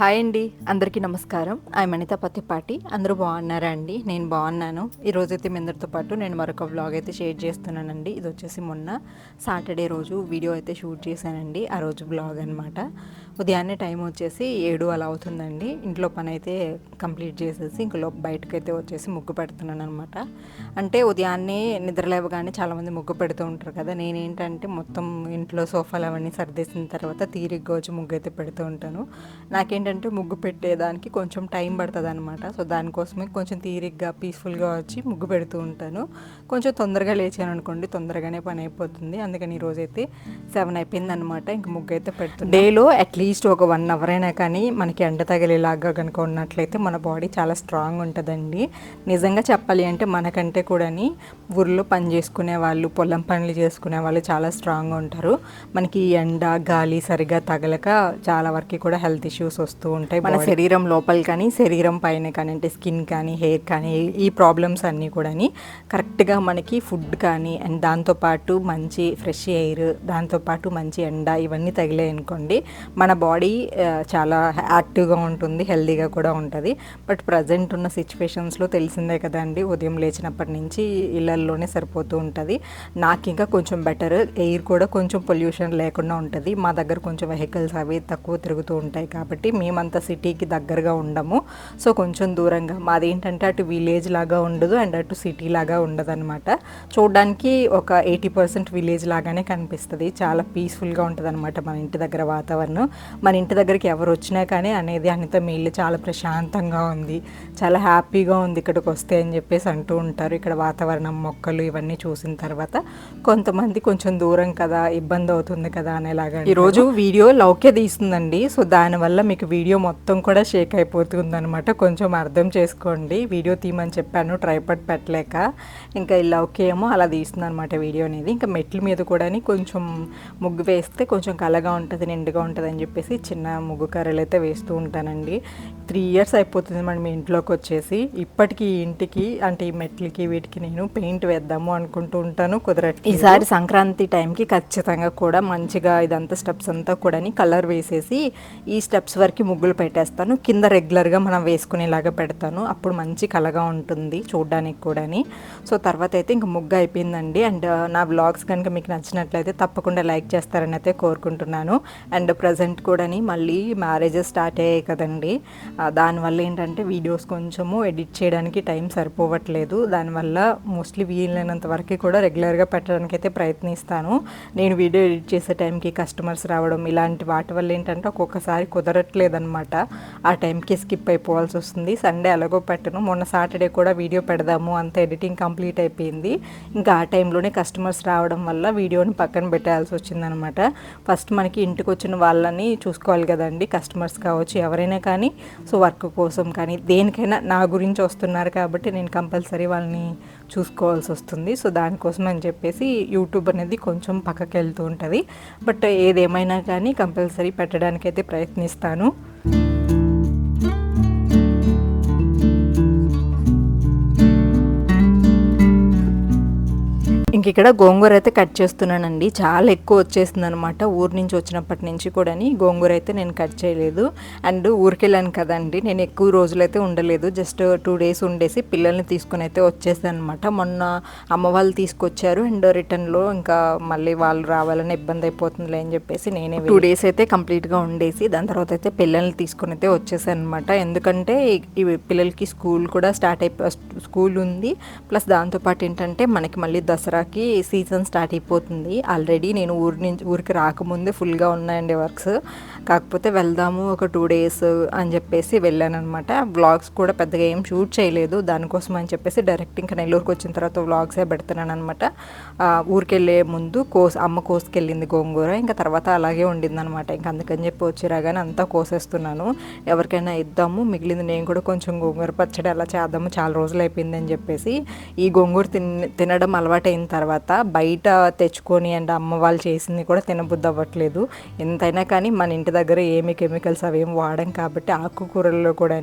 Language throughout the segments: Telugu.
హాయ్ అండి అందరికీ నమస్కారం. ఐ అనిత పత్తిపాటి. అందరూ బాగున్నారా అండి? నేను బాగున్నాను. ఈరోజైతే మీ అందరితో పాటు నేను మరొక వ్లాగ్ అయితే షేర్ చేస్తున్నానండి. ఇది వచ్చేసి మొన్న సాటర్డే రోజు వీడియో అయితే షూట్ చేశానండి. ఆ రోజు బ్లాగ్ అనమాట ఉదయాన్నే టైం వచ్చేసి ఏడు అలా అవుతుందండి. ఇంట్లో పని అయితే కంప్లీట్ చేసేసి ఇంకలో బయటకైతే అయితే వచ్చేసి ముగ్గు పెడుతున్నాను అనమాట అంటే ఉదయాన్నే నిద్రలేవగానే చాలామంది ముగ్గు పెడుతూ ఉంటారు కదా నేనేంటంటే మొత్తం ఇంట్లో సోఫాలు అవన్నీ సర్దేసిన తర్వాత తీరిగ్గా వచ్చి ముగ్గు అయితే పెడుతూ ఉంటాను. నాకేంటంటే ముగ్గు పెట్టేదానికి కొంచెం టైం పడుతుంది అనమాట సో దానికోసమే కొంచెం తీరిగ్గా పీస్ఫుల్గా వచ్చి ముగ్గు పెడుతూ ఉంటాను. కొంచెం తొందరగా లేచాను అనుకోండి తొందరగానే పని అయిపోతుంది అందుకని ఈరోజైతే సెవెన్ అయిపోయింది అనమాట ఇంక ముగ్గు అయితే పెడుతుంది డేలో అట్లీస్ట్ ఒక వన్ అవర్ అయినా కానీ మనకి ఎండ తగిలేలాగా కనుక ఉన్నట్లయితే మన బాడీ చాలా స్ట్రాంగ్ ఉంటుందండి. నిజంగా చెప్పాలి అంటే మనకంటే కూడాని ఊర్లో పని చేసుకునే వాళ్ళు పొలం పనులు చేసుకునే వాళ్ళు చాలా స్ట్రాంగ్గా ఉంటారు. మనకి ఎండ గాలి సరిగా తగలక చాలా వరకు కూడా హెల్త్ ఇష్యూస్ వస్తూ ఉంటాయి మన శరీరం లోపల కానీ శరీరం పైన కానీ అంటే స్కిన్ కానీ హెయిర్ కానీ ఈ ప్రాబ్లమ్స్ అన్నీ కూడాని కరెక్ట్గా మనకి ఫుడ్ కానీ అండ్ దాంతోపాటు మంచి ఫ్రెష్ ఎయిర్ దాంతోపాటు మంచి ఎండ ఇవన్నీ తగిలాయి అనుకోండి మన బాడీ చాలా యాక్టివ్గా ఉంటుంది హెల్తీగా కూడా ఉంటుంది. బట్ ప్రజెంట్ ఉన్న సిచ్యువేషన్స్లో తెలిసిందే కదండి ఉదయం లేచినప్పటి నుంచి ఇళ్ళల్లోనే సరిపోతూ ఉంటుంది. నాకు ఇంకా కొంచెం బెటర్ ఎయిర్ కూడా కొంచెం పొల్యూషన్ లేకుండా ఉంటుంది. మా దగ్గర కొంచెం వెహికల్స్ అవి తక్కువ తిరుగుతూ ఉంటాయి కాబట్టి మేమంతా సిటీకి దగ్గరగా ఉండము. సో కొంచెం దూరంగా మాది ఏంటంటే అటు విలేజ్ లాగా ఉండదు అండ్ అటు సిటీ లాగా ఉండదు అనమాట చూడడానికి ఒక ఎయిటీ పర్సెంట్ విలేజ్ లాగానే కనిపిస్తుంది. చాలా పీస్ఫుల్గా ఉంటుంది అనమాట మన ఇంటి దగ్గర వాతావరణం. మన ఇంటి దగ్గరికి ఎవరు వచ్చినా కానీ అనేది అనిత మీ ఇల్లు చాలా ప్రశాంతంగా ఉంది. చాలా హ్యాపీగా ఉంది ఇక్కడికి వస్తే అని చెప్పేసి అంటూ ఉంటారు. ఇక్కడ వాతావరణం మొక్కలు ఇవన్నీ చూసిన తర్వాత కొంతమంది కొంచెం దూరం కదా ఇబ్బంది అవుతుంది కదా అనేలాగా ఈరోజు వీడియో లౌక్య తీస్తుందండి. సో దానివల్ల మీకు వీడియో మొత్తం కూడా షేక్ అయిపోతుంది అనమాట కొంచెం అర్థం చేసుకోండి. వీడియో తీయమని చెప్పాను ట్రైపడ్ పెట్టలేక. ఇంకా ఈ లౌకే ఏమో అలా తీస్తుంది అనమాట వీడియో అనేది. ఇంకా మెట్ల మీద కూడా కొంచెం ముగ్గు వేస్తే కొంచెం కలగా ఉంటుంది నిండుగా ఉంటుంది అని చెప్పేసి చిన్న ముగ్గు కర్రలు అయితే వేస్తూ ఉంటానండి. త్రీ ఇయర్స్ అయిపోతుంది మనం ఇంట్లోకి వచ్చేసి. ఇప్పటికీ ఇంటికి అంటే ఈ మెట్లకి వీటికి నేను పెయింట్ వేద్దాము అనుకుంటూ ఉంటాను కుదరట్లేదు. ఈసారి సంక్రాంతి టైంకి ఖచ్చితంగా కూడా మంచిగా ఇదంతా స్టెప్స్ అంతా కూడా కలర్ వేసేసి ఈ స్టెప్స్ వరకు ముగ్గులు పెట్టేస్తాను. కింద రెగ్యులర్గా మనం వేసుకునేలాగా పెడతాను. అప్పుడు మంచి కలగా ఉంటుంది చూడడానికి కూడాని. సో తర్వాత అయితే ఇంక ముగ్గు అయిపోయిందండి. అండ్ నా బ్లాగ్స్ కనుక మీకు నచ్చినట్లయితే తప్పకుండా లైక్ చేస్తారని అయితే కోరుకుంటున్నాను. అండ్ ప్రజెంట్ కూడాని మళ్ళీ మ్యారేజెస్ స్టార్ట్ అయ్యాయి కదండి. దానివల్ల ఏంటంటే వీడియోస్ కొంచెము ఎడిట్ చేయడానికి టైం సరిపోవట్లేదు. దానివల్ల మోస్ట్లీ వీలైనంత వరకు కూడా రెగ్యులర్గా పెట్టడానికి అయితే ప్రయత్నిస్తాను. నేను వీడియో ఎడిట్ చేసే టైంకి కస్టమర్స్ రావడం ఇలాంటి వాటి వల్ల ఏంటంటే ఒక్కొక్కసారి కుదరట్లేదనమాట ఆ టైంకి స్కిప్ అయిపోవాల్సి వస్తుంది. సండే ఎలాగో పెట్టను. మొన్న సాటర్డే కూడా వీడియో పెడదాము. అంత ఎడిటింగ్ కంప్లీట్ అయిపోయింది. ఇంకా ఆ టైంలోనే కస్టమర్స్ రావడం వల్ల వీడియోని పక్కన పెట్టాల్సి వచ్చిందనమాట ఫస్ట్ మనకి ఇంటికి వచ్చిన వాళ్ళని చూసుకోవాలి కదండి కస్టమర్స్ కావచ్చు ఎవరైనా కానీ. సో వర్క్ కోసం కానీ దేనికైనా నా గురించి వస్తున్నారు కాబట్టి నేను కంపల్సరీ వాళ్ళని చూసుకోవాల్సి వస్తుంది. సో దానికోసం అని చెప్పేసి యూట్యూబ్ అనేది కొంచెం పక్కకి వెళ్తూ ఉంటుంది. బట్ ఏదేమైనా కానీ కంపల్సరీ పెట్టడానికైతే ప్రయత్నిస్తాను. ఇక్కడ గోంగూర అయితే కట్ చేస్తున్నానండి. చాలా ఎక్కువ వచ్చేసింది అనమాట ఊరు నుంచి వచ్చినప్పటి నుంచి కూడా గోంగూర అయితే నేను కట్ చేయలేదు. అండ్ ఊరికి వెళ్ళాను కదండి. నేను ఎక్కువ రోజులైతే ఉండలేదు. జస్ట్ టూ డేస్ ఉండేసి పిల్లల్ని తీసుకుని అయితే వచ్చేసాను అనమాట మొన్న అమ్మ వాళ్ళు తీసుకొచ్చారు. అండ్ రిటర్న్లో ఇంకా మళ్ళీ వాళ్ళు రావాలని ఇబ్బంది అయిపోతుందిలే అని చెప్పేసి నేనే టూ డేస్ అయితే కంప్లీట్గా ఉండేసి దాని తర్వాత అయితే పిల్లల్ని తీసుకుని అయితే వచ్చేసాను అనమాట ఎందుకంటే ఈ పిల్లలకి స్కూల్ కూడా స్టార్ట్ అయిపో స్కూల్ ఉంది. ప్లస్ దాంతోపాటు ఏంటంటే మనకి మళ్ళీ దసరాకి సీజన్ స్టార్ట్ అయిపోతుంది. ఆల్రెడీ నేను ఊరి నుంచి ఊరికి రాకముందే ఫుల్గా ఉన్నాయండి వర్క్స్. కాకపోతే వెళ్దాము ఒక టూ డేస్ అని చెప్పేసి వెళ్ళాను అనమాట వ్లాగ్స్ కూడా పెద్దగా ఏం షూట్ చేయలేదు. దానికోసం అని చెప్పేసి డైరెక్ట్ ఇంకా నెల్లూరుకి వచ్చిన తర్వాత వ్లాగ్సే పెడుతున్నాను అనమాట ఊరికి వెళ్ళే ముందు కోస్ అమ్మ కోసుకెళ్ళింది గోంగూర. ఇంకా తర్వాత అలాగే ఉండింది అనమాట ఇంకా అందుకని చెప్పి వచ్చిరాగానే అంతా కోసేస్తున్నాను. ఎవరికైనా ఇద్దాము. మిగిలింది నేను కూడా కొంచెం గోంగూర పచ్చడి అలా చేద్దాము. చాలా రోజులు అయిపోయింది అని చెప్పేసి ఈ గోంగూర తిన్ తినడం అలవాటైన తర్వాత తర్వాత బయట తెచ్చుకొని అండ్ అమ్మ వాళ్ళు చేసింది కూడా తినబుద్ధి అవ్వట్లేదు ఎంతైనా కానీ మన ఇంటి దగ్గర ఏమి కెమికల్స్ అవి ఏమి వాడం కాబట్టి ఆకుకూరల్లో కూడా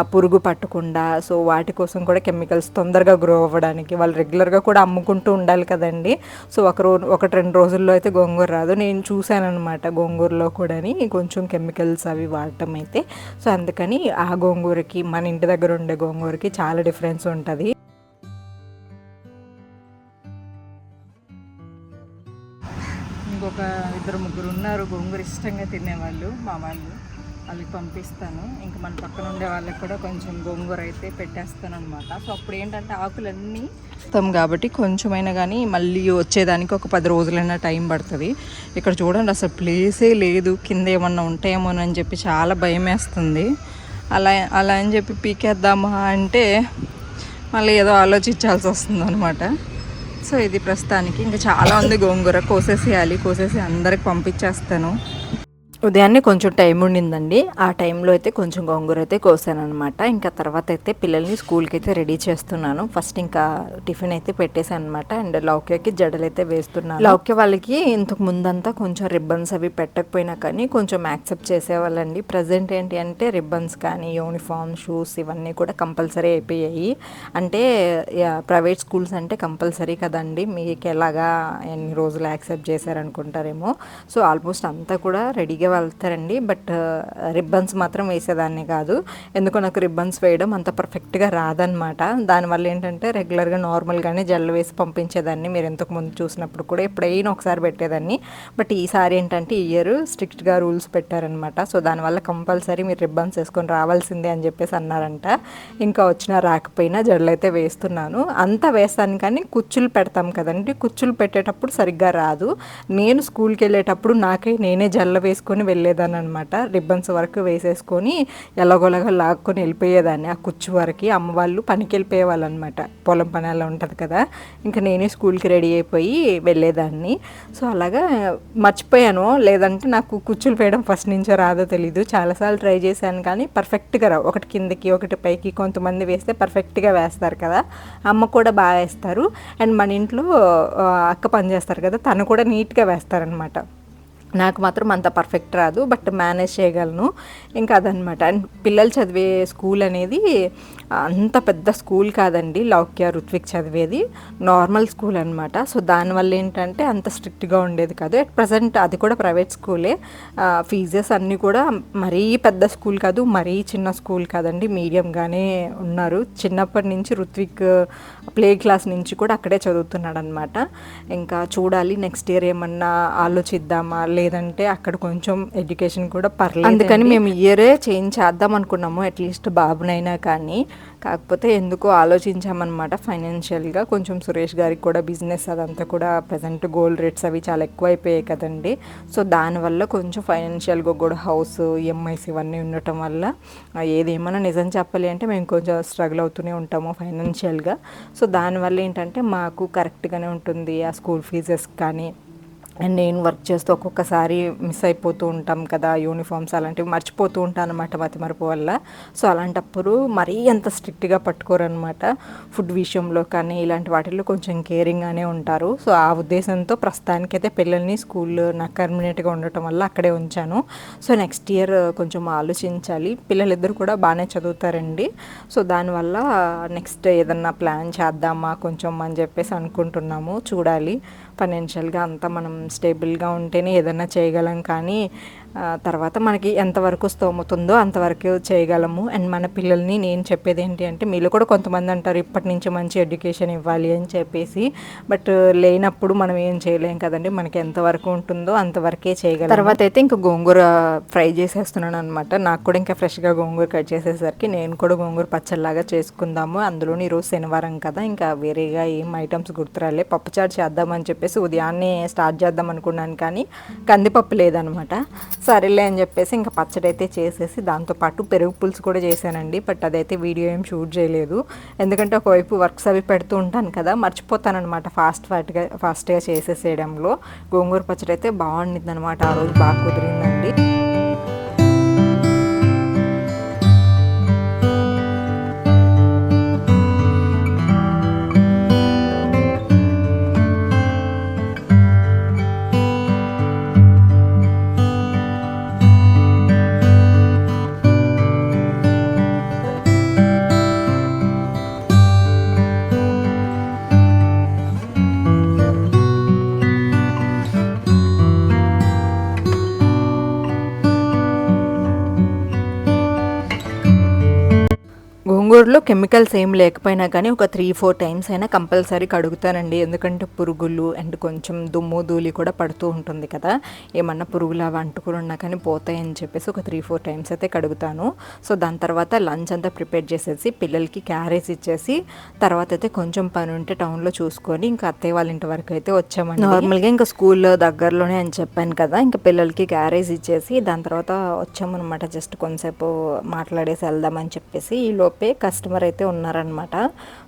ఆ పురుగు పట్టకుండా సో వాటి కోసం కూడా కెమికల్స్ తొందరగా గ్రో అవ్వడానికి వాళ్ళు రెగ్యులర్గా కూడా అమ్ముకుంటూ ఉండాలి కదండి. సో ఒక రోజు ఒకటి రెండు రోజుల్లో అయితే గోంగూర రాదు. నేను చూశాను అనమాట గోంగూరలో కూడా కొంచెం కెమికల్స్ అవి వాడటం అయితే. సో అందుకని ఆ గోంగూరకి మన ఇంటి దగ్గర ఉండే గోంగూరకి చాలా డిఫరెన్స్ ఉంటుంది. ముగ్గురు గోంగూర ఇష్టంగా తినేవాళ్ళు మా వాళ్ళు. వాళ్ళకి పంపిస్తాను. ఇంకా మన పక్కన ఉండే వాళ్ళకి కూడా కొంచెం గోంగూర అయితే పెట్టేస్తాను అనమాట సో అప్పుడు ఏంటంటే ఆకులన్నీ ఇస్తాం కాబట్టి కొంచెమైనా కానీ మళ్ళీ వచ్చేదానికి ఒక పది రోజులైనా టైం పడుతుంది. ఇక్కడ చూడండి అసలు ప్లేసే లేదు. కింద ఏమన్నా ఉంటాయేమోనని చెప్పి చాలా భయం వేస్తుంది అలా అలా అని చెప్పి పీకేద్దామా అంటే మళ్ళీ ఏదో ఆలోచించాల్సి వస్తుంది అనమాట సో ఇది ప్రస్తుతానికి. ఇంకా చాలా ఉంది గోంగూర. కోసేసేయాలి కోసేసి అందరికి పంపించేస్తాను. ఉదయాన్నే కొంచెం టైం ఉండిందండి. ఆ టైంలో అయితే కొంచెం గోంగూర అయితే కోసాను అనమాట ఇంకా తర్వాత అయితే పిల్లల్ని స్కూల్కి అయితే రెడీ చేస్తున్నాను. ఫస్ట్ ఇంకా టిఫిన్ అయితే పెట్టేశాను అనమాట అండ్ లౌక్యకి జడలు అయితే వేస్తున్నాను. లౌక్య వాళ్ళకి ఇంతకు ముందంతా కొంచెం రిబ్బన్స్ అవి పెట్టకపోయినా కానీ కొంచెం యాక్సెప్ట్ చేసేవాళ్ళండి. ప్రజెంట్ ఏంటి అంటే రిబ్బన్స్ కానీ యూనిఫామ్ షూస్ ఇవన్నీ కూడా కంపల్సరీ అయిపోయాయి. అంటే ప్రైవేట్ స్కూల్స్ అంటే కంపల్సరీ కదండి. మీకు ఎలాగా ఎన్ని రోజులు యాక్సెప్ట్ చేశారనుకుంటారేమో. సో ఆల్మోస్ట్ అంతా కూడా రెడీగా వెళ్తారండి. బట్ రిబ్బన్స్ మాత్రం వేసేదాన్ని కాదు. ఎందుకో నాకు రిబ్బన్స్ వేయడం అంత పర్ఫెక్ట్గా రాదనమాట దానివల్ల ఏంటంటే రెగ్యులర్గా నార్మల్గానే జల్లు వేసి పంపించేదాన్ని. మీరు ఇంతకుముందు చూసినప్పుడు కూడా ఎప్పుడైనా ఒకసారి పెట్టేదాన్ని. బట్ ఈసారి ఏంటంటే ఇయర్ స్ట్రిక్ట్గా రూల్స్ పెట్టారనమాట సో దానివల్ల కంపల్సరీ మీరు రిబ్బన్స్ వేసుకొని రావాల్సిందే అని చెప్పేసి అన్నారంట. ఇంకా వచ్చినా రాకపోయినా జడలు అయితే వేస్తున్నాను. అంతా వేస్తాను కానీ కుచ్చులు పెడతాం కదండి. కుచ్చులు పెట్టేటప్పుడు సరిగ్గా రాదు. నేను స్కూల్కి వెళ్ళేటప్పుడు నాకే నేనే జల్ల వేసుకొని వెళ్ళేదాన్ని అనమాట రిబ్బన్స్ వరకు వేసేసుకొని ఎలాగోలాగా లాక్కొని వెళ్ళిపోయేదాన్ని. ఆ కుచ్చు వరకు అమ్మ వాళ్ళు పనికి వెళ్ళిపోయేవాళ్ళు అనమాట పొలం పని అలా ఉంటుంది కదా. ఇంకా నేనే స్కూల్కి రెడీ అయిపోయి వెళ్ళేదాన్ని. సో అలాగా మర్చిపోయాను. లేదంటే నాకు కుచ్చులు వేయడం ఫస్ట్ నుంచో రాదో తెలీదు. చాలాసార్లు ట్రై చేశాను కానీ పర్ఫెక్ట్గా రావు. ఒకటి కిందకి ఒకటి పైకి కొంతమంది వేస్తే పర్ఫెక్ట్గా వేస్తారు కదా. అమ్మ కూడా బాగా వేస్తారు. అండ్ మన ఇంట్లో అక్క పని చేస్తారు కదా. తను కూడా నీట్గా వేస్తారనమాట. నాకు మాత్రం అంత పర్ఫెక్ట్ రాదు బట్ మేనేజ్ చేయగలను. ఇంకా అదనమాట అండ్ పిల్లలు చదివే స్కూల్ అనేది అంత పెద్ద స్కూల్ కాదండి లౌక్య రుత్విక్ చదివేది. నార్మల్ స్కూల్ అనమాట సో దానివల్ల ఏంటంటే అంత స్ట్రిక్ట్గా ఉండేది కాదు. అట్ ప్రజెంట్ అది కూడా ప్రైవేట్ స్కూలే. ఫీజెస్ అన్నీ కూడా మరీ పెద్ద స్కూల్ కాదు మరీ చిన్న స్కూల్ కాదండి. మీడియంగానే ఉన్నారు. చిన్నప్పటి నుంచి రుత్విక్ ప్లే క్లాస్ నుంచి కూడా అక్కడే చదువుతున్నాడు అనమాట ఇంకా చూడాలి నెక్స్ట్ ఇయర్ ఏమన్నా ఆలోచిద్దామా లేదంటే అక్కడ కొంచెం ఎడ్యుకేషన్ కూడా పర్లేదు అందుకని మేము ఇయరే చేంజ్ చేద్దాం అనుకున్నాము అట్లీస్ట్ బాబునైనా కానీ. కాకపోతే ఎందుకో ఆలోచించామన్నమాట ఫైనాన్షియల్గా. కొంచెం సురేష్ గారికి కూడా బిజినెస్ అదంతా కూడా ప్రజెంట్ గోల్డ్ రేట్స్ అవి చాలా ఎక్కువ అయిపోయాయి కదండి. సో దానివల్ల కొంచెం ఫైనాన్షియల్గా కూడా హౌస్ ఈఎంఐస్ ఇవన్నీ ఉండటం వల్ల ఏదేమైనా నిజం చెప్పాలి అంటే మేము కొంచెం స్ట్రగుల్ అవుతూనే ఉంటాము ఫైనాన్షియల్గా. సో దానివల్ల ఏంటంటే మాకు కరెక్ట్గానే ఉంటుంది ఆ స్కూల్ ఫీజెస్ కానీ. అండ్ నేను వర్క్ చేస్తూ ఒక్కొక్కసారి మిస్ అయిపోతూ ఉంటాం కదా యూనిఫామ్స్ అలాంటివి మర్చిపోతూ ఉంటాను అనమాట మతిమరుపు వల్ల. సో అలాంటప్పుడు మరీ అంత స్ట్రిక్ట్గా పట్టుకోరనమాట ఫుడ్ విషయంలో కానీ ఇలాంటి వాటిల్లో కొంచెం కేరింగ్గానే ఉంటారు. సో ఆ ఉద్దేశంతో ప్రస్తుతానికైతే పిల్లల్ని స్కూల్ నాకు కన్వీనియంట్గా ఉండటం వల్ల అక్కడే ఉంచాను. సో నెక్స్ట్ ఇయర్ కొంచెం ఆలోచించాలి. పిల్లలిద్దరు కూడా బాగానే చదువుతారండి. సో దానివల్ల నెక్స్ట్ ఏదన్నా ప్లాన్ చేద్దామా కొంచెం అని చెప్పేసి అనుకుంటున్నాము. చూడాలి. ఫైనాన్షియల్గా అంతా మనం స్టేబుల్గా ఉంటేనే ఏదైనా చేయగలం. కానీ తర్వాత మనకి ఎంతవరకు స్తోమతుందో అంతవరకు చేయగలము. అండ్ మన పిల్లల్ని నేను చెప్పేది ఏంటి అంటే మీరు కూడా కొంతమంది అంటారు ఇప్పటి నుంచి మంచి ఎడ్యుకేషన్ ఇవ్వాలి అని చెప్పేసి. బట్ లేనప్పుడు మనం ఏం చేయలేం కదండి. మనకి ఎంతవరకు ఉంటుందో అంతవరకే చేయగలం తర్వాత అయితే ఇంకా గోంగూర ఫ్రై చేసేస్తున్నాను అనమాట నాకు కూడా ఇంకా ఫ్రెష్గా గోంగూర కట్ చేసేసరికి నేను కూడా గోంగూర పచ్చళ్ళలాగా చేసుకుందాము. అందులో ఈరోజు శనివారం కదా ఇంకా వేరేగా ఏం ఐటమ్స్ గుర్తురాలే. పప్పుచారు చేద్దామని చెప్పేసి ఉదయాన్నే స్టార్ట్ చేద్దాం అనుకున్నాను కానీ కందిపప్పు లేదనమాట సరేలే అని చెప్పేసి ఇంకా పచ్చడి అయితే చేసేసి దాంతోపాటు పెరుగు పులుసు కూడా చేశానండి. బట్ అదైతే వీడియో ఏం షూట్ చేయలేదు. ఎందుకంటే ఒకవైపు వర్క్స్ అవి పెడుతూ ఉంటాను కదా మర్చిపోతానమాట ఫాస్ట్ ఫాస్ట్గా ఫాస్ట్గా చేసేసేయడంలో. గోంగూర పచ్చడి అయితే బాగుండింది అనమాట ఆ రోజు బాగా కుదిరిందండి. ঘুম గోంగూరలో కెమికల్స్ ఏం లేకపోయినా కానీ ఒక త్రీ ఫోర్ టైమ్స్ అయినా కంపల్సరీ కడుగుతానండి ఎందుకంటే పురుగులు అండ్ కొంచెం దుమ్ము ధూళి కూడా పడుతూ ఉంటుంది కదా. ఏమన్నా పురుగులు అవి అంటుకుని ఉన్నా కానీ పోతాయని చెప్పేసి ఒక త్రీ ఫోర్ టైమ్స్ అయితే కడుగుతాను. సో దాని తర్వాత లంచ్ అంతా ప్రిపేర్ చేసేసి పిల్లలకి క్యారేజ్ ఇచ్చేసి తర్వాత అయితే కొంచెం పని ఉంటే టౌన్లో చూసుకొని ఇంకా అత్తయ్య వాళ్ళ ఇంటి వరకు అయితే వచ్చామండి. నార్మల్గా ఇంకా స్కూల్ దగ్గరలోనే అని చెప్పాను కదా. ఇంకా పిల్లలకి క్యారేజ్ ఇచ్చేసి దాని తర్వాత వచ్చామన్నమాట. జస్ట్ కొంతసేపు మాట్లాడేసి వెళ్దామని చెప్పేసి ఈ లోపే కస్టమర్ అయితే ఉన్నారనమాట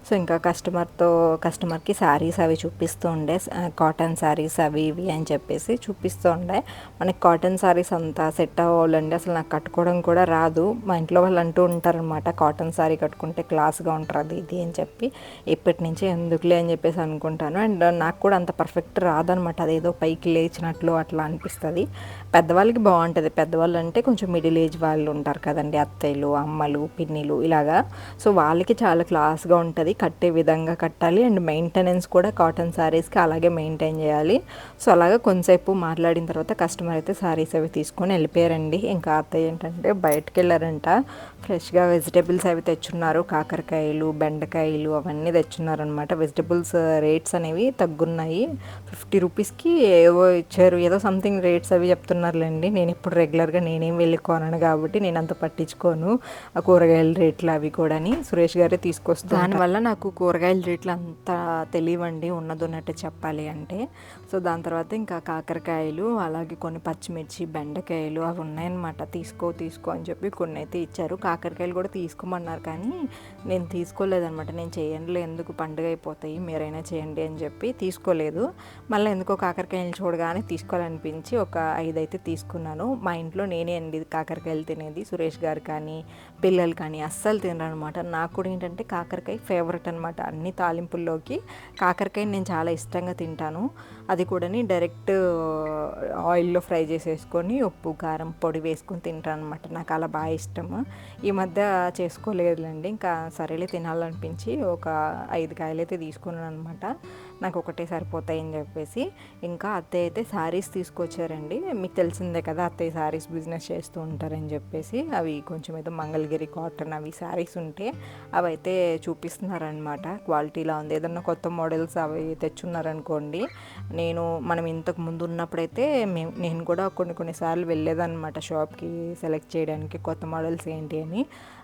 సో ఇంకా కస్టమర్తో కస్టమర్కి శారీస్ అవి చూపిస్తూ ఉండే కాటన్ శారీస్ అవి ఇవి అని చెప్పేసి చూపిస్తూ ఉండే. మనకి కాటన్ శారీస్ అంతా సెట్ అవ్వాలండి. అసలు నాకు కట్టుకోవడం కూడా రాదు. మా ఇంట్లో వాళ్ళు అంటూ ఉంటారనమాట కాటన్ శారీ కట్టుకుంటే క్లాస్గా ఉంటుంది అది ఇది అని చెప్పి. ఇప్పటి నుంచి ఎందుకులే అని చెప్పేసి అనుకుంటాను. అండ్ నాకు కూడా అంత పర్ఫెక్ట్ రాదనమాట అదేదో పైకి లేచినట్లు అట్లా అనిపిస్తుంది. పెద్దవాళ్ళకి బాగుంటుంది. పెద్దవాళ్ళు అంటే కొంచెం మిడిల్ ఏజ్ వాళ్ళు ఉంటారు కదండి. అత్తయ్యలు అమ్మలు పిన్నిలు ఇలాగా. సో వాళ్ళకి చాలా క్లాస్గా ఉంటుంది. కట్టే విధంగా కట్టాలి. అండ్ మెయింటెనెన్స్ కూడా కాటన్ శారీస్కి అలాగే మెయింటైన్ చేయాలి. సో అలాగా కొంతసేపు మాట్లాడిన తర్వాత కస్టమర్ అయితే శారీస్ అవి తీసుకొని వెళ్ళిపోయారండి. ఇంకా అత్తయ్య ఏంటంటే బయటకు వెళ్ళారంట. ఫ్రెష్గా వెజిటేబుల్స్ అవి తెచ్చున్నారు. కాకరకాయలు బెండకాయలు అవన్నీ తెచ్చున్నారనమాట వెజిటేబుల్స్ రేట్స్ అనేవి తగ్గున్నాయి. ఫిఫ్టీ రూపీస్కి ఏవో ఇచ్చారు. ఏదో సంథింగ్ రేట్స్ అవి చెప్తున్నారులేండి నేను ఇప్పుడు రెగ్యులర్గా నేనేం వెళ్ళి కొనను కాబట్టి నేను అంత పట్టించుకోను. ఆ కూరగాయల రేట్లు అవి కూడాని సురేష్ గారే తీసుకొస్తాను దానివల్ల నాకు కూరగాయల రేట్లు అంత తెలియవండి ఉన్నదన్నట్టు చెప్పాలి అంటే. సో దాని తర్వాత ఇంకా కాకరకాయలు అలాగే కొన్ని పచ్చిమిర్చి బెండకాయలు అవి ఉన్నాయన్నమాట. తీసుకో తీసుకో అని చెప్పి కొన్ని అయితే ఇచ్చారు. కాకరకాయలు కూడా తీసుకోమన్నారు కానీ నేను తీసుకోలేదన్నమాట. నేను చేయండి ఎందుకు పండుగ అయిపోతాయి మీరైనా చేయండి అని చెప్పి తీసుకోలేదు. మళ్ళీ ఎందుకో కాకరకాయలు చూడగానే తీసుకోవాలనిపించి ఒక ఐదు అయితే తీసుకున్నాను. మా ఇంట్లో నేనే అండి కాకరకాయలు తినేది. సురేష్ గారు కానీ పిల్లలు కానీ అస్సలు తినరనమాట. నాకు కూడా ఏంటంటే కాకరకాయ ఫేవరెట్ అనమాట అన్ని తాలింపుల్లోకి కాకరకాయ నేను చాలా ఇష్టంగా తింటాను. అది కూడా డైరెక్ట్ ఆయిల్లో ఫ్రై చేసేసుకొని ఉప్పు కారం పొడి వేసుకొని తింటాను అనమాట నాకు అలా బాగా ఇష్టము. ఈ మధ్య చేసుకోలేదులేండి. ఇంకా సరేలే తినాలనిపించి ఒక ఐదు కాయలు అయితే తీసుకున్నాను అనమాట నాకు ఒకటే సరిపోతాయని చెప్పేసి ఇంకా అత్తయ్య అయితే శారీస్ తీసుకొచ్చారండి. మీకు తెలిసిందే కదా అత్తయ్య శారీస్ బిజినెస్ చేస్తూ ఉంటారని చెప్పేసి అవి కొంచెం ఏదో మంగళగిరి కాటన్ అవి శారీస్ ఉంటే అవి అయితే చూపిస్తున్నారనమాట క్వాలిటీలా ఉంది. ఏదన్నా కొత్త మోడల్స్ అవి తెచ్చున్నారనుకోండి నేను మనం ఇంతకు ముందు ఉన్నప్పుడైతే మేము నేను కూడా కొన్ని కొన్నిసార్లు వెళ్ళేదన్నమాట షాప్కి సెలెక్ట్ చేయడానికి కొత్త మోడల్స్ ఏంటి అని.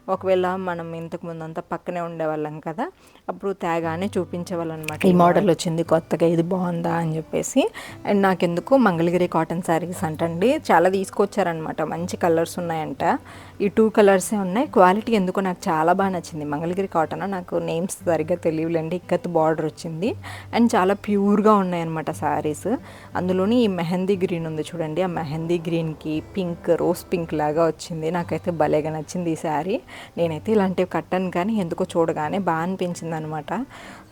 ఒకవేళ మనం ఇంతకు ముందు అంతా పక్కనే ఉండేవాళ్ళం కదా అప్పుడు తేగానే చూపించేవాళ్ళం అనమాట ఈ మోడల్. వచ్చింది కొత్తగా ఇది బాగుందా అని చెప్పేసి. అండ్ నాకెందుకు మంగళగిరి కాటన్ శారీస్ అంటండి చాలా తీసుకొచ్చారనమాట. మంచి కలర్స్ ఉన్నాయంట. ఈ టూ కలర్సే ఉన్నాయి. క్వాలిటీ ఎందుకో నాకు చాలా బాగా నచ్చింది. మంగళగిరి కాటన్ నాకు నేమ్స్ సరిగ్గా తెలియలేండి. ఇక్కత్ బార్డర్ వచ్చింది. అండ్ చాలా ప్యూర్గా ఉన్నాయన్నమాట శారీస్ అందులోని ఈ మెహందీ గ్రీన్ ఉంది చూడండి. ఆ మెహందీ గ్రీన్కి పింక్ రోజ్ పింక్ లాగా వచ్చింది. నాకైతే భలేగా నచ్చింది ఈ శారీ నేనైతే ఇలాంటివి కట్టాను కానీ ఎందుకో చూడగానే బాగా అనిపించింది అనమాట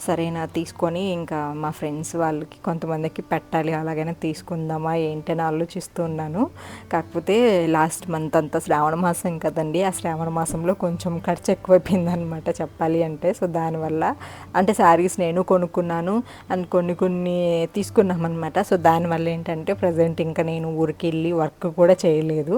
సరేనా తీసుకొని ఇంకా మా ఫ్రెండ్స్ వాళ్ళకి కొంతమందికి పెట్టాలి అలాగైనా తీసుకుందామా ఏంటని ఆలోచిస్తూ ఉన్నాను. కాకపోతే లాస్ట్ మంత్ అంతా శ్రావణ మాసం కదండి ఆ శ్రావణ మాసంలో కొంచెం ఖర్చు ఎక్కువైపోయింది అనమాట చెప్పాలి అంటే. సో దానివల్ల అంటే శారీస్ నేను కొనుక్కున్నాను అండ్ కొన్ని కొన్ని తీసుకున్నామన్నమాట. సో దానివల్ల ఏంటంటే ప్రజెంట్ ఇంకా నేను ఊరికి వెళ్ళి వర్క్ కూడా చేయలేదు.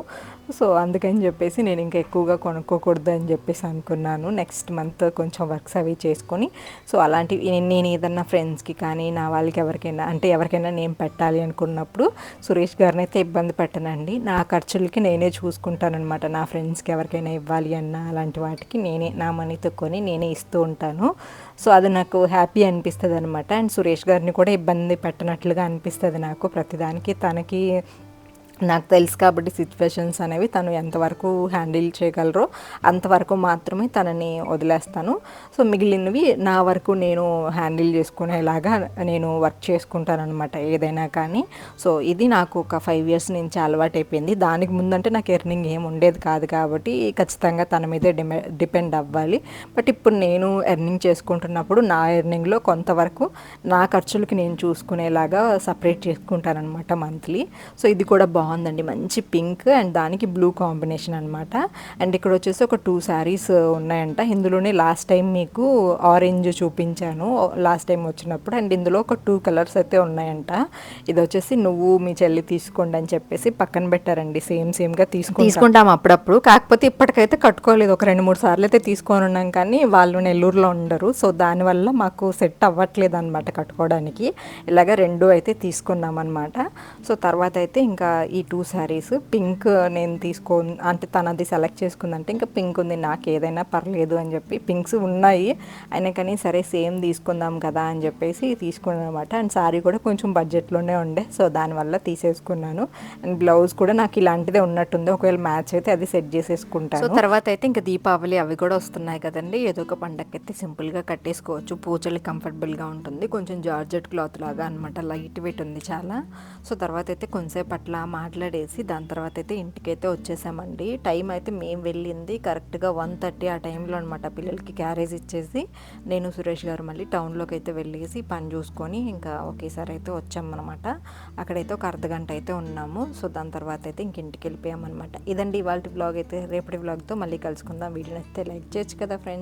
సో అందుకని చెప్పేసి నేను ఇంకా ఎక్కువగా కొనుక్కోకూడదు అని చెప్పేసి అనుకున్నాను. నెక్స్ట్ మంత్ కొంచెం వర్క్స్ అవి చేసుకొని. సో అలాంటి నేను- నేను ఏదన్నా ఫ్రెండ్స్కి కానీ నా వాళ్ళకి ఎవరికైనా అంటే ఎవరికైనా నేను పెట్టాలి అనుకున్నప్పుడు సురేష్ గారిని అయితే ఇబ్బంది పెట్టనండి. నా ఖర్చులకి నేనే చూసుకుంటానమాట నా ఫ్రెండ్స్కి ఎవరికైనా ఇవ్వాలి అన్న అలాంటి వాటికి నేనే నా మనీతో కొని నేనే ఇస్తూ ఉంటాను. సో అది నాకు హ్యాపీ అనిపిస్తుంది అనమాట అండ్ సురేష్ గారిని కూడా ఇబ్బంది పెట్టనట్లుగా అనిపిస్తుంది నాకు ప్రతిదానికి. తనకి నాకు తెలుసు కాబట్టి సిచ్యువేషన్స్ అనేవి తను ఎంతవరకు హ్యాండిల్ చేయగలరో అంతవరకు మాత్రమే తనని వదిలేస్తాను. సో మిగిలినవి నా వరకు నేను హ్యాండిల్ చేసుకునేలాగా నేను వర్క్ చేసుకుంటాను అనమాట ఏదైనా కానీ. సో ఇది నాకు ఒక ఫైవ్ ఇయర్స్ నుంచి అలవాటు అయిపోయింది. దానికి ముందంటే నాకు ఎర్నింగ్ ఏం ఉండేది కాదు కాబట్టి ఖచ్చితంగా తన మీదే డిమె డిపెండ్ అవ్వాలి. బట్ ఇప్పుడు నేను ఎర్నింగ్ చేసుకుంటున్నప్పుడు నా ఎర్నింగ్లో కొంతవరకు నా ఖర్చులకి నేను చూసుకునేలాగా సపరేట్ చేసుకుంటానమాట మంత్లీ సో ఇది కూడా బాగుంది. బాగుందండి. మంచి పింక్ అండ్ దానికి బ్లూ కాంబినేషన్ అనమాట అండ్ ఇక్కడ వచ్చేసి ఒక టూ శారీస్ ఉన్నాయంట. ఇందులోనే లాస్ట్ టైం మీకు ఆరెంజ్ చూపించాను. లాస్ట్ టైం వచ్చినప్పుడు అండ్ ఇందులో ఒక టూ కలర్స్ అయితే ఉన్నాయంట. ఇది వచ్చేసి నువ్వు మీ చెల్లి తీసుకోండి అని చెప్పేసి పక్కన పెట్టారండి. సేమ్ సేమ్గా తీసుకుని తీసుకుంటాం. అప్పుడప్పుడు. కాకపోతే ఇప్పటికైతే కట్టుకోలేదు. ఒక రెండు మూడు సార్లు అయితే తీసుకొని ఉన్నాం కానీ వాళ్ళు నెల్లూరులో ఉండరు. సో దానివల్ల మాకు సెట్ అవ్వట్లేదు అనమాట కట్టుకోవడానికి. ఇలాగ రెండు అయితే తీసుకున్నాం అనమాట సో తర్వాత అయితే ఇంకా ఈ టూ శారీస్. పింక్ నేను తీసుకో అంటే తనది సెలెక్ట్ చేసుకుందంటే ఇంకా పింక్ ఉంది. నాకు ఏదైనా పర్లేదు అని చెప్పి పింక్స్ ఉన్నాయి. అయినా కానీ సరే సేమ్ తీసుకుందాం కదా అని చెప్పేసి తీసుకున్నాను అనమాట అండ్ శారీ కూడా కొంచెం బడ్జెట్లోనే ఉండే. సో దానివల్ల తీసేసుకున్నాను. అండ్ బ్లౌజ్ కూడా నాకు ఇలాంటిదే ఉన్నట్టుంది. ఒకవేళ మ్యాచ్ అయితే అది సెట్ చేసేసుకుంటాను. సో తర్వాత అయితే ఇంకా దీపావళి అవి కూడా వస్తున్నాయి కదండి. ఏదో ఒక పండగకి అయితే సింపుల్గా కట్టేసుకోవచ్చు. పూజలు కంఫర్టబుల్గా ఉంటుంది. కొంచెం జార్జెట్ క్లాత్ లాగా అనమాట లైట్ వెయిట్ ఉంది చాలా. సో తర్వాత అయితే కొంతసేపు అట్లా మాట్లాడేసి దాని తర్వాత అయితే ఇంటికైతే వచ్చేసామండి. టైం అయితే మేము వెళ్ళింది. కరెక్ట్గా వన్ థర్టీ ఆ టైంలో అనమాట పిల్లలకి క్యారేజ్ ఇచ్చేసి నేను సురేష్ గారు మళ్ళీ టౌన్లోకి అయితే వెళ్ళేసి పని చూసుకొని ఇంకా ఒకేసారి అయితే వచ్చామన్నమాట అక్కడైతే ఒక అర్ధ గంట అయితే ఉన్నాము. సో దాని తర్వాత అయితే ఇంక ఇంటికి వెళ్ళిపోయామన్నమాట ఇదండి ఇవాళ బ్లాగ్ అయితే రేపటి బ్లాగ్తో మళ్ళీ కలుసుకుందాం. వీడియో నచ్చితే లైక్ చేయొచ్చు కదా ఫ్రెండ్స్.